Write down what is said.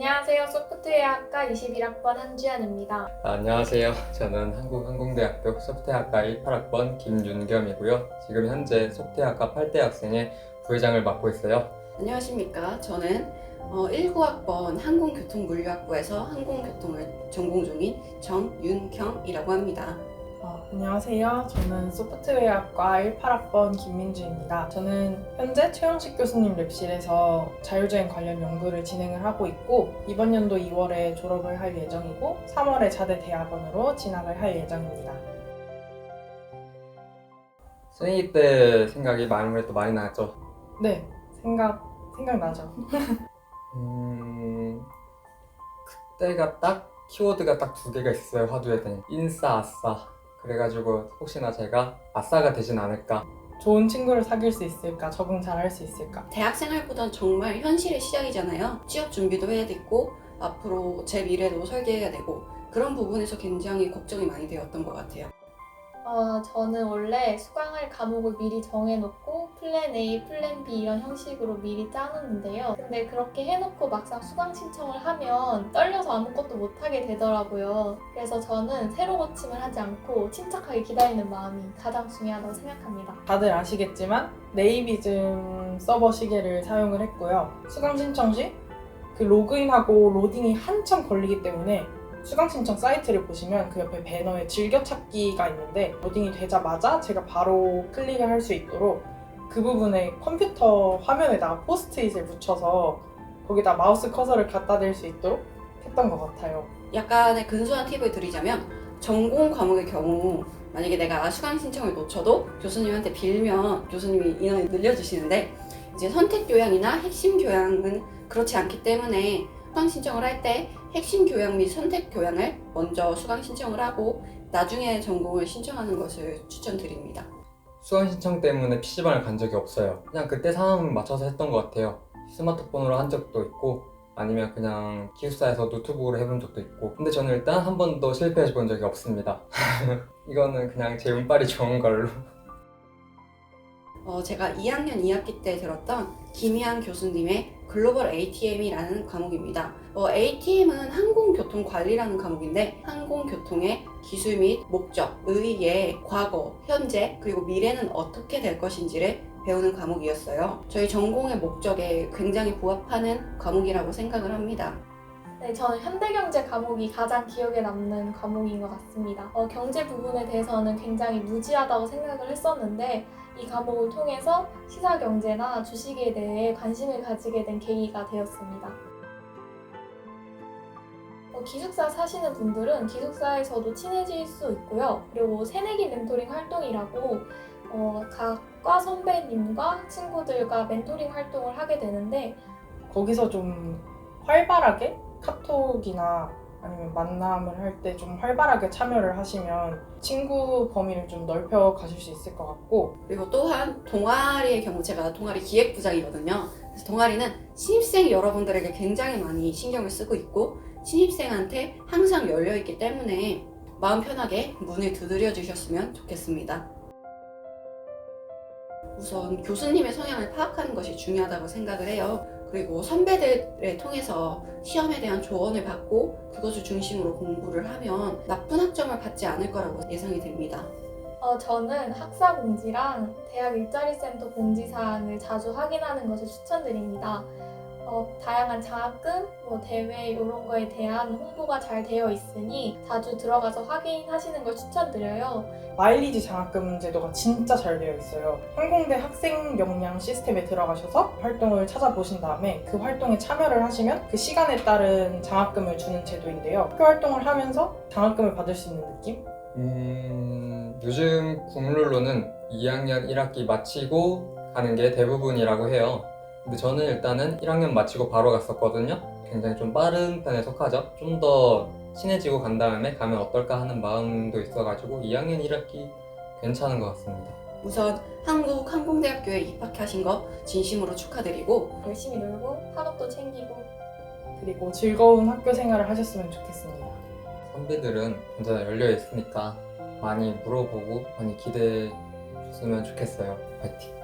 안녕하세요. 소프트웨어학과 21학번 한주연입니다. 아, 안녕하세요. 저는 한국항공대학교 소프트웨어학과 18학번 김윤겸이고요. 지금 현재 소프트웨어학과 8대 학생의 부회장을 맡고 있어요. 안녕하십니까. 저는 어, 19학번 항공교통물리학부에서 항공교통을 전공 중인 정윤경이라고 합니다. 어, 안녕하세요. 저는 소프트웨어학과 18학번 김민주입니다. 저는 현재 최영식 교수님 랩실에서 자율주행 관련 연구를 진행을 하고 있고 이번 연도 2월에 졸업을 할 예정이고 3월에 자대 대학원으로 진학을 할 예정입니다. 생일 때 생각이 아무래도 많이 나죠. 네, 생각 생각나죠. 음, 그때가 딱 키워드가 딱 두 개가 있어요. 화두에 대한 인싸, 아싸. 그래가지고 혹시나 제가 아싸가 되진 않을까. 좋은 친구를 사귈 수 있을까? 적응 잘 할 수 있을까? 대학 생활보단 정말 현실의 시작이잖아요. 취업 준비도 해야 되고 앞으로 제 미래도 설계해야 되고 그런 부분에서 굉장히 걱정이 많이 되었던 것 같아요. 어, 저는 원래 수강할 과목을 미리 정해놓고 플랜 A, 플랜 B 이런 형식으로 미리 짜놓는데요. 근데 그렇게 해놓고 막상 수강 신청을 하면 떨려서 아무것도 못하게 되더라고요. 그래서 저는 새로 고침을 하지 않고 침착하게 기다리는 마음이 가장 중요하다고 생각합니다. 다들 아시겠지만 네이비즘 서버 시계를 사용을 했고요. 수강 신청 시 그 로그인하고 로딩이 한참 걸리기 때문에 수강 신청 사이트를 보시면 그 옆에 배너에 즐겨찾기가 있는데 로딩이 되자마자 제가 바로 클릭을 할 수 있도록 그 부분에 컴퓨터 화면에다가 포스트잇을 붙여서 거기다 마우스 커서를 갖다 댈 수 있도록 했던 것 같아요. 약간의 근소한 팁을 드리자면 전공 과목의 경우 만약에 내가 수강 신청을 놓쳐도 교수님한테 빌면 교수님이 인원을 늘려주시는데 이제 선택 교양이나 핵심 교양은 그렇지 않기 때문에 수강 신청을 할 때 핵심 교양 및 선택 교양을 먼저 수강 신청을 하고 나중에 전공을 신청하는 것을 추천드립니다. 수강 신청 때문에 PC방을 간 적이 없어요. 그냥 그때 상황을 맞춰서 했던 것 같아요. 스마트폰으로 한 적도 있고 아니면 그냥 기숙사에서 노트북으로 해본 적도 있고 근데 저는 일단 한 번도 실패해 본 적이 없습니다. 이거는 그냥 제 운빨이 좋은 걸로. 어, 제가 2학년 2학기 때 들었던 김희한 교수님의 글로벌 ATM이라는 과목입니다. 어, ATM은 항공교통 관리라는 과목인데 항공교통의 기술 및 목적, 의의, 과거, 현재, 그리고 미래는 어떻게 될 것인지를 배우는 과목이었어요. 저희 전공의 목적에 굉장히 부합하는 과목이라고 생각을 합니다. 네, 저는 현대경제 과목이 가장 기억에 남는 과목인 것 같습니다. 어, 경제 부분에 대해서는 굉장히 무지하다고 생각을 했었는데 이 과목을 통해서 시사 경제나 주식에 대해 관심을 가지게 된 계기가 되었습니다. 어, 기숙사 사시는 분들은 기숙사에서도 친해질 수 있고요. 그리고 새내기 멘토링 활동이라고 어, 각과 선배님과 친구들과 멘토링 활동을 하게 되는데 거기서 좀 활발하게 카톡이나 아니면 만남을 할 때 좀 활발하게 참여를 하시면 친구 범위를 좀 넓혀 가실 수 있을 것 같고 그리고 또한 동아리의 경우 제가 동아리 기획부장이거든요. 그래서 동아리는 신입생 여러분들에게 굉장히 많이 신경을 쓰고 있고 신입생한테 항상 열려 있기 때문에 마음 편하게 문을 두드려 주셨으면 좋겠습니다. 우선 교수님의 성향을 파악하는 것이 중요하다고 생각을 해요. 그리고 선배들을 통해서 시험에 대한 조언을 받고 그것을 중심으로 공부를 하면 나쁜 학점을 받지 않을 거라고 예상이 됩니다. 어, 저는 학사 공지랑 대학 일자리 센터 공지 사항을 자주 확인하는 것을 추천드립니다. 어, 다양한 장학금, 뭐 대회 이런 거에 대한 홍보가 잘 되어 있으니 자주 들어가서 확인하시는 걸 추천드려요. 마일리지 장학금 제도가 진짜 잘 되어 있어요. 항공대 학생 역량 시스템에 들어가셔서 활동을 찾아보신 다음에 그 활동에 참여를 하시면 그 시간에 따른 장학금을 주는 제도인데요. 학교 활동을 하면서 장학금을 받을 수 있는 느낌? 음, 요즘 국룰로는 2학년 1학기 마치고 가는 게 대부분이라고 해요. 근데 저는 일단은 1학년 마치고 바로 갔었거든요. 굉장히 좀 빠른 편에 속하죠. 좀 더 친해지고 간 다음에 가면 어떨까 하는 마음도 있어가지고 2학년 1학기 괜찮은 것 같습니다. 우선 한국 항공대학교에 입학하신 거 진심으로 축하드리고 열심히 놀고 학업도 챙기고 그리고 즐거운 학교 생활을 하셨으면 좋겠습니다. 선배들은 언제나 열려 있으니까 많이 물어보고 많이 기대해 줬으면 좋겠어요. 파이팅!